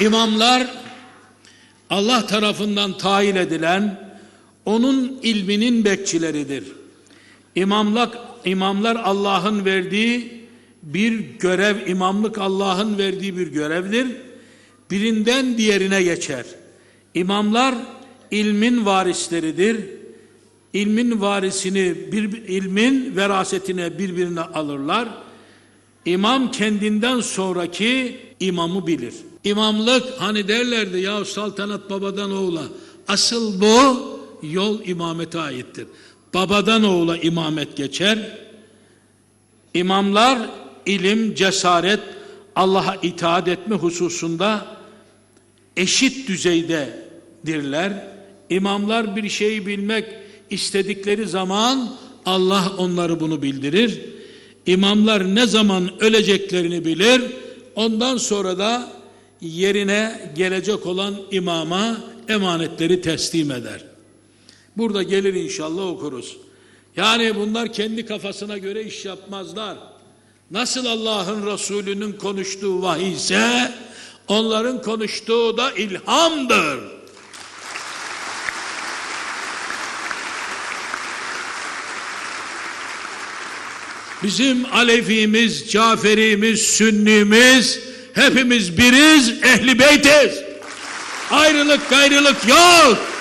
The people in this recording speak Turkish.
İmamlar Allah tarafından tayin edilen onun ilminin bekçileridir. İmamlık imamlar Allah'ın verdiği bir görev, imamlık Allah'ın verdiği bir görevdir. Birinden diğerine geçer. İmamlar ilmin varisleridir. İlmin varisini, bir, ilmin verasetine birbirine alırlar. İmam kendinden sonraki imamı bilir. İmamlık hani derlerdi ya saltanat babadan oğula. Asıl bu yol imamete aittir. Babadan oğula imamet geçer. İmamlar ilim, cesaret, Allah'a itaat etme hususunda eşit düzeydedirler. İmamlar bir şeyi bilmek istedikleri zaman Allah onları bunu bildirir. İmamlar ne zaman öleceklerini bilir. Ondan sonra da yerine gelecek olan imama emanetleri teslim eder. Burada gelir inşallah okuruz. Yani bunlar kendi kafasına göre iş yapmazlar. Nasıl Allah'ın Resulü'nün konuştuğu vahiy ise onların konuştuğu da ilhamdır. Bizim Alevimiz, Caferimiz, Sünnimiz hepimiz biriz, ehli beytiz. Ayrılık gayrılık yok.